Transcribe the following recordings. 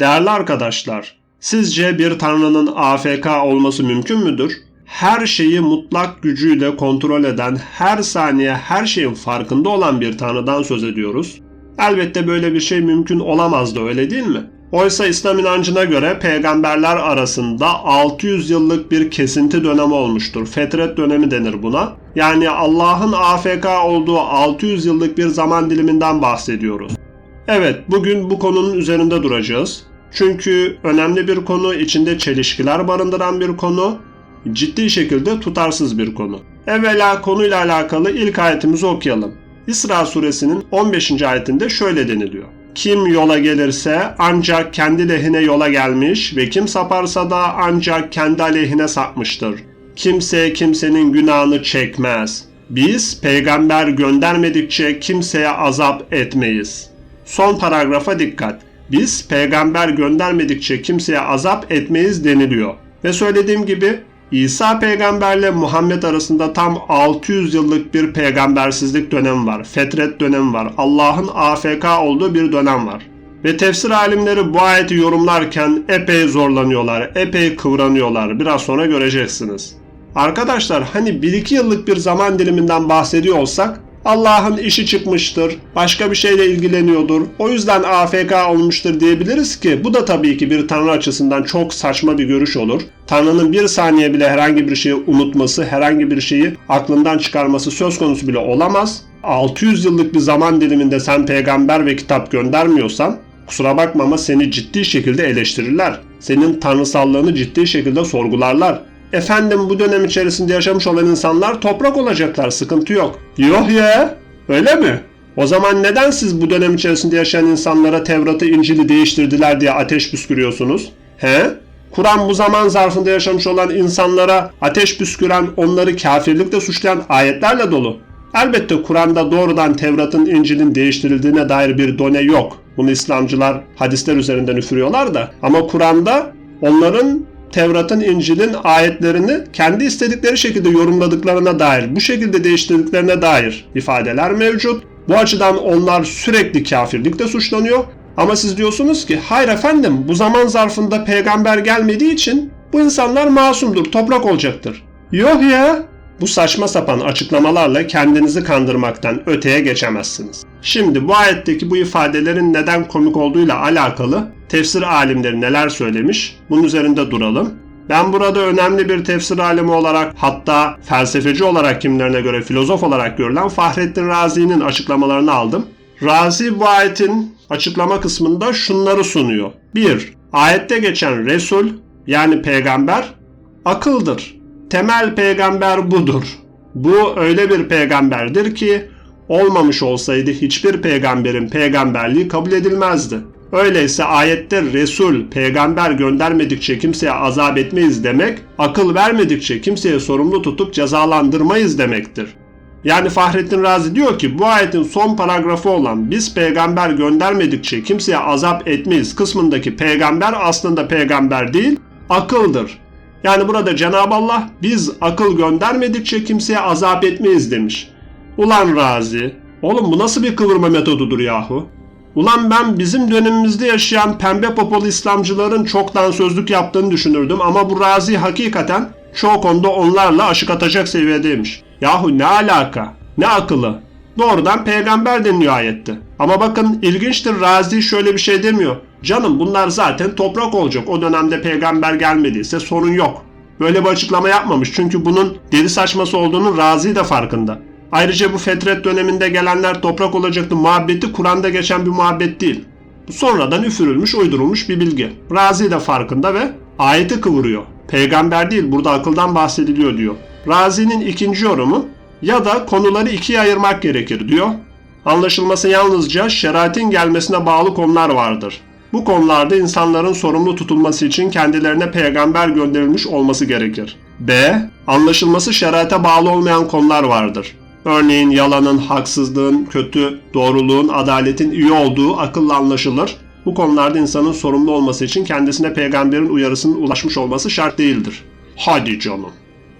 Değerli arkadaşlar, sizce bir tanrının AFK olması mümkün müdür? Her şeyi mutlak gücüyle kontrol eden, her saniye her şeyin farkında olan bir tanrıdan söz ediyoruz. Elbette böyle bir şey mümkün olamazdı öyle değil mi? Oysa İslam inancına göre peygamberler arasında 600 yıllık bir kesinti dönemi olmuştur. Fetret dönemi denir buna. Yani Allah'ın AFK olduğu 600 yıllık bir zaman diliminden bahsediyoruz. Evet, bugün bu konunun üzerinde duracağız. Çünkü önemli bir konu, içinde çelişkiler barındıran bir konu, ciddi şekilde tutarsız bir konu. Evvela konuyla alakalı ilk ayetimizi okuyalım. İsra suresinin 15. ayetinde şöyle deniliyor. Kim yola gelirse ancak kendi lehine yola gelmiş ve kim saparsa da ancak kendi aleyhine sapmıştır. Kimse kimsenin günahını çekmez. Biz peygamber göndermedikçe kimseye azap etmeyiz. Son paragrafa dikkat. Biz peygamber göndermedikçe kimseye azap etmeyiz deniliyor. Ve söylediğim gibi İsa peygamberle Muhammed arasında tam 600 yıllık bir peygambersizlik dönemi var. Fetret dönemi var. Allah'ın AFK olduğu bir dönem var. Ve tefsir alimleri bu ayeti yorumlarken epey zorlanıyorlar, epey kıvranıyorlar. Biraz sonra göreceksiniz. Arkadaşlar hani 1-2 yıllık bir zaman diliminden bahsediyor olsak Allah'ın işi çıkmıştır, başka bir şeyle ilgileniyordur, o yüzden AFK olmuştur diyebiliriz ki bu da tabii ki bir Tanrı açısından çok saçma bir görüş olur. Tanrı'nın bir saniye bile herhangi bir şeyi unutması, herhangi bir şeyi aklından çıkarması söz konusu bile olamaz. 600 yıllık bir zaman diliminde sen peygamber ve kitap göndermiyorsan kusura bakma ama seni ciddi şekilde eleştirirler. Senin tanrısallığını ciddi şekilde sorgularlar. Efendim bu dönem içerisinde yaşamış olan insanlar toprak olacaklar sıkıntı yok. Yok ya öyle mi? O zaman neden siz bu dönem içerisinde yaşayan insanlara Tevrat'ı İncil'i değiştirdiler diye ateş püskürüyorsunuz? He? Kur'an bu zaman zarfında yaşamış olan insanlara ateş püsküren, onları kafirlikle suçlayan ayetlerle dolu. Elbette Kur'an'da doğrudan Tevrat'ın İncil'in değiştirildiğine dair bir done yok. Bunu İslamcılar hadisler üzerinden üfürüyorlar da. Ama Kur'an'da onların Tevrat'ın, İncil'in ayetlerini kendi istedikleri şekilde yorumladıklarına dair, bu şekilde değiştirdiklerine dair ifadeler mevcut. Bu açıdan onlar sürekli kafirlikle suçlanıyor. Ama siz diyorsunuz ki hayır efendim bu zaman zarfında peygamber gelmediği için bu insanlar masumdur, toprak olacaktır. Yok ya. Bu saçma sapan açıklamalarla kendinizi kandırmaktan öteye geçemezsiniz. Şimdi bu ayetteki bu ifadelerin neden komik olduğuyla alakalı tefsir alimleri neler söylemiş bunun üzerinde duralım. Ben burada önemli bir tefsir alimi olarak hatta felsefeci olarak kimlerine göre filozof olarak görülen Fahrettin Razi'nin açıklamalarını aldım. Razi bu ayetin açıklama kısmında şunları sunuyor. 1. Ayette geçen Resul yani peygamber akıldır. Temel peygamber budur. Bu öyle bir peygamberdir ki olmamış olsaydı hiçbir peygamberin peygamberliği kabul edilmezdi. Öyleyse ayette Resul, peygamber göndermedikçe kimseye azap etmeyiz demek, akıl vermedikçe kimseye sorumlu tutup cezalandırmayız demektir. Yani Fahrettin Razi diyor ki bu ayetin son paragrafı olan biz peygamber göndermedikçe kimseye azap etmeyiz kısmındaki peygamber aslında peygamber değil, akıldır. Yani burada Cenab-ı Allah biz akıl göndermedikçe kimseye azap etmeyiz demiş. Ulan Razi, oğlum bu nasıl bir kıvırma metodudur yahu? Ulan ben bizim dönemimizde yaşayan pembe popolu İslamcıların çoktan sözlük yaptığını düşünürdüm ama bu Razi hakikaten çoğu konuda onlarla aşık atacak seviyedeymiş. Yahu ne alaka? Ne akıllı? Doğrudan peygamber deniliyor ayette. Ama bakın ilginçtir Razi şöyle bir şey demiyor. Canım bunlar zaten toprak olacak. O dönemde peygamber gelmediyse sorun yok. Böyle bir açıklama yapmamış. Çünkü bunun deli saçması olduğunu Razi de farkında. Ayrıca bu fetret döneminde gelenler toprak olacaktı muhabbeti Kur'an'da geçen bir muhabbet değil. Bu sonradan üfürülmüş, uydurulmuş bir bilgi. Razi de farkında ve ayeti kıvırıyor. Peygamber değil burada akıldan bahsediliyor diyor. Razi'nin ikinci yorumu ya da konuları ikiye ayırmak gerekir diyor. Anlaşılması yalnızca şeriatin gelmesine bağlı konular vardır. Bu konularda insanların sorumlu tutulması için kendilerine peygamber gönderilmiş olması gerekir. B. Anlaşılması şeriate bağlı olmayan konular vardır. Örneğin yalanın, haksızlığın, kötü, doğruluğun, adaletin iyi olduğu akılla anlaşılır. Bu konularda insanın sorumlu olması için kendisine peygamberin uyarısının ulaşmış olması şart değildir. Hadi canım.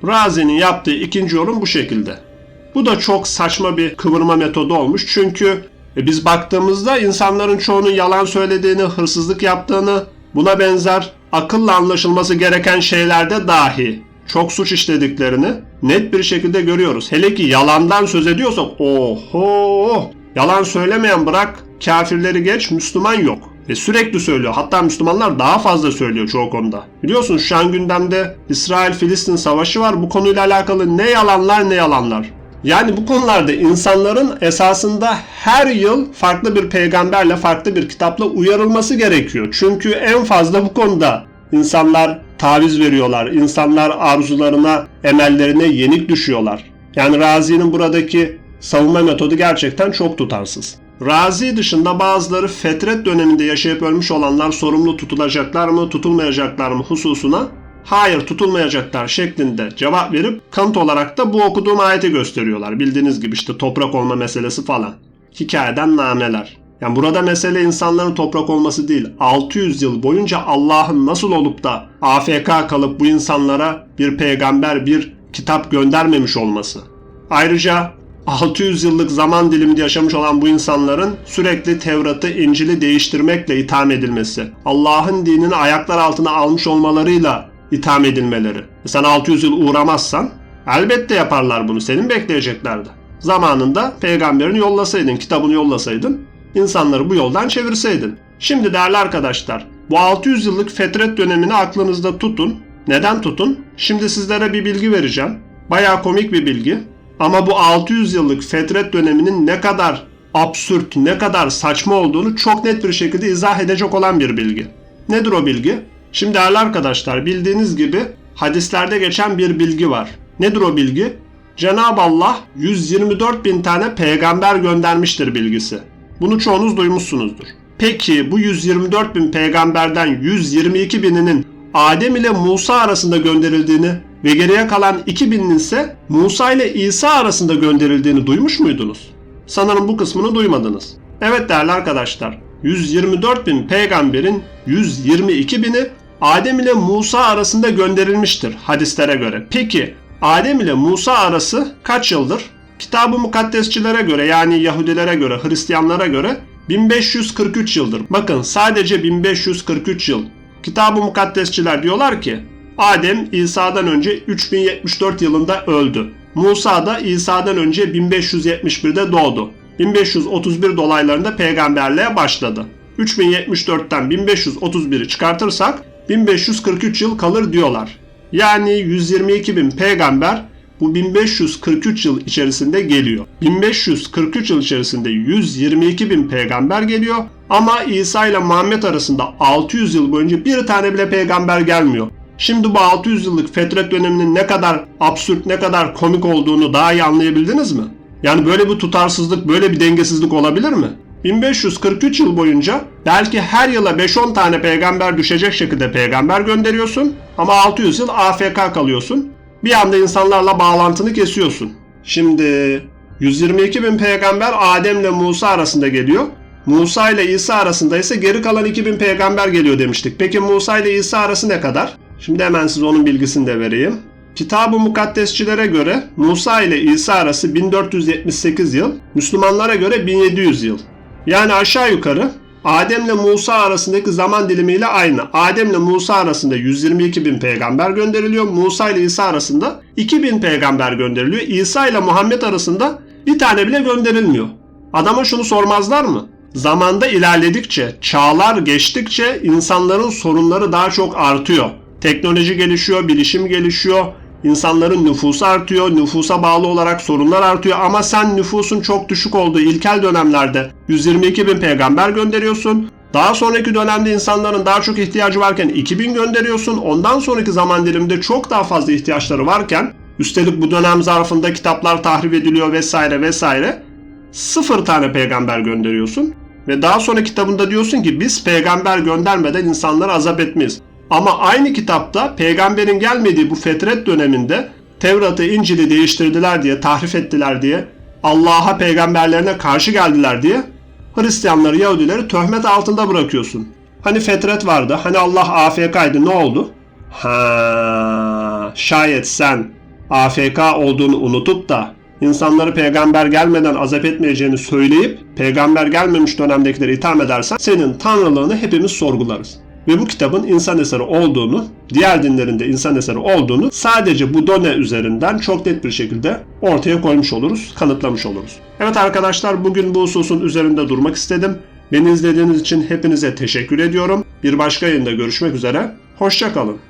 Razi'nin yaptığı ikinci yorum bu şekilde. Bu da çok saçma bir kıvırma metodu olmuş çünkü E biz baktığımızda insanların çoğunun yalan söylediğini, hırsızlık yaptığını, buna benzer akılla anlaşılması gereken şeylerde dahi çok suç işlediklerini net bir şekilde görüyoruz. Hele ki yalandan söz ediyorsak oho yalan söylemeyen bırak kafirleri geç Müslüman yok. Ve sürekli söylüyor. Hatta Müslümanlar daha fazla söylüyor çoğu konuda. Biliyorsunuz şu an gündemde İsrail-Filistin savaşı var. Bu konuyla alakalı ne yalanlar ne yalanlar. Yani bu konularda insanların esasında her yıl farklı bir peygamberle, farklı bir kitapla uyarılması gerekiyor. Çünkü en fazla bu konuda insanlar taviz veriyorlar. İnsanlar arzularına, emellerine yenik düşüyorlar. Yani Razi'nin buradaki savunma metodu gerçekten çok tutarsız. Razi dışında bazıları fetret döneminde yaşayıp ölmüş olanlar sorumlu tutulacaklar mı, tutulmayacaklar mı hususuna hayır tutulmayacaklar şeklinde cevap verip kanıt olarak da bu okuduğum ayeti gösteriyorlar. Bildiğiniz gibi işte toprak olma meselesi falan. Hikayeden nameler. Yani burada mesele insanların toprak olması değil. 600 yıl boyunca Allah'ın nasıl olup da AFK kalıp bu insanlara bir peygamber, bir kitap göndermemiş olması. Ayrıca 600 yıllık zaman diliminde yaşamış olan bu insanların sürekli Tevrat'ı, İncil'i değiştirmekle itham edilmesi, Allah'ın dinini ayaklar altına almış olmalarıyla itham edilmeleri. Sen 600 yıl uğramazsan elbette yaparlar bunu. Senin bekleyeceklerdi. Zamanında peygamberini yollasaydın, kitabını yollasaydın, insanları bu yoldan çevirseydin. Şimdi değerli arkadaşlar, bu 600 yıllık fetret dönemini aklınızda tutun. Neden tutun? Şimdi sizlere bir bilgi vereceğim. Bayağı komik bir bilgi. Ama bu 600 yıllık fetret döneminin ne kadar absürt, ne kadar saçma olduğunu çok net bir şekilde izah edecek olan bir bilgi. Nedir o bilgi? Şimdi değerli arkadaşlar bildiğiniz gibi hadislerde geçen bir bilgi var. Nedir o bilgi? Cenab-ı Allah 124 bin tane peygamber göndermiştir bilgisi. Bunu çoğunuz duymuşsunuzdur. Peki bu 124 bin peygamberden 122 bininin Adem ile Musa arasında gönderildiğini ve geriye kalan 2000'inin ise Musa ile İsa arasında gönderildiğini duymuş muydunuz? Sanırım bu kısmını duymadınız. Evet değerli arkadaşlar, 124 bin peygamberin 122 bini Adem ile Musa arasında gönderilmiştir hadislere göre. Peki Adem ile Musa arası kaç yıldır? Kitab-ı mukaddesçilere göre yani Yahudilere göre, Hristiyanlara göre 1543 yıldır. Bakın sadece 1543 yıl. Kitab-ı mukaddesçiler diyorlar ki Adem İsa'dan önce 3074 yılında öldü. Musa da İsa'dan önce 1571'de doğdu. 1531 dolaylarında peygamberliğe başladı. 3074'ten 1531'i çıkartırsak 1543 yıl kalır diyorlar. Yani 122 bin peygamber bu 1543 yıl içerisinde geliyor. 1543 yıl içerisinde 122 bin peygamber geliyor ama İsa ile Muhammed arasında 600 yıl boyunca bir tane bile peygamber gelmiyor. Şimdi bu 600 yıllık fetret döneminin ne kadar absürt, ne kadar komik olduğunu daha iyi anlayabildiniz mi? Yani böyle bir tutarsızlık, böyle bir dengesizlik olabilir mi? 1543 yıl boyunca belki her yıla 5-10 tane peygamber düşecek şekilde peygamber gönderiyorsun ama 600 yıl AFK kalıyorsun. Bir anda insanlarla bağlantını kesiyorsun. Şimdi 122 bin peygamber Adem ile Musa arasında geliyor. Musa ile İsa arasında ise geri kalan 2000 peygamber geliyor demiştik. Peki Musa ile İsa arası ne kadar? Şimdi hemen size onun bilgisini de vereyim. Kitab-ı Mukaddesçilere göre Musa ile İsa arası 1478 yıl, Müslümanlara göre 1700 yıl. Yani aşağı yukarı Adem ile Musa arasındaki zaman dilimiyle aynı. Adem ile Musa arasında 122 bin peygamber gönderiliyor. Musa ile İsa arasında 2000 peygamber gönderiliyor. İsa ile Muhammed arasında bir tane bile gönderilmiyor. Adama şunu sormazlar mı? Zamanda ilerledikçe, çağlar geçtikçe insanların sorunları daha çok artıyor. Teknoloji gelişiyor, bilişim gelişiyor, insanların nüfusu artıyor, nüfusa bağlı olarak sorunlar artıyor ama sen nüfusun çok düşük olduğu ilkel dönemlerde 122 bin peygamber gönderiyorsun. Daha sonraki dönemde insanların daha çok ihtiyacı varken 2000 gönderiyorsun. Ondan sonraki zaman diliminde çok daha fazla ihtiyaçları varken üstelik bu dönem zarfında kitaplar tahrip ediliyor vesaire vesaire. Sıfır tane peygamber gönderiyorsun. Ve daha sonra kitabında diyorsun ki biz peygamber göndermeden insanları azap etmeyiz. Ama aynı kitapta peygamberin gelmediği bu fetret döneminde Tevrat'ı, İncil'i değiştirdiler diye, tahrif ettiler diye, Allah'a peygamberlerine karşı geldiler diye Hristiyanları, Yahudileri töhmet altında bırakıyorsun. Hani fetret vardı, hani Allah AFK'ydı ne oldu? Ha, şayet sen AFK olduğunu unutup da insanları peygamber gelmeden azap etmeyeceğini söyleyip peygamber gelmemiş dönemdekileri itham edersen senin tanrılığını hepimiz sorgularız. Ve bu kitabın insan eseri olduğunu, diğer dinlerin de insan eseri olduğunu sadece bu done üzerinden çok net bir şekilde ortaya koymuş oluruz, kanıtlamış oluruz. Evet arkadaşlar bugün bu hususun üzerinde durmak istedim. Beni izlediğiniz için hepinize teşekkür ediyorum. Bir başka yayında görüşmek üzere. Hoşçakalın.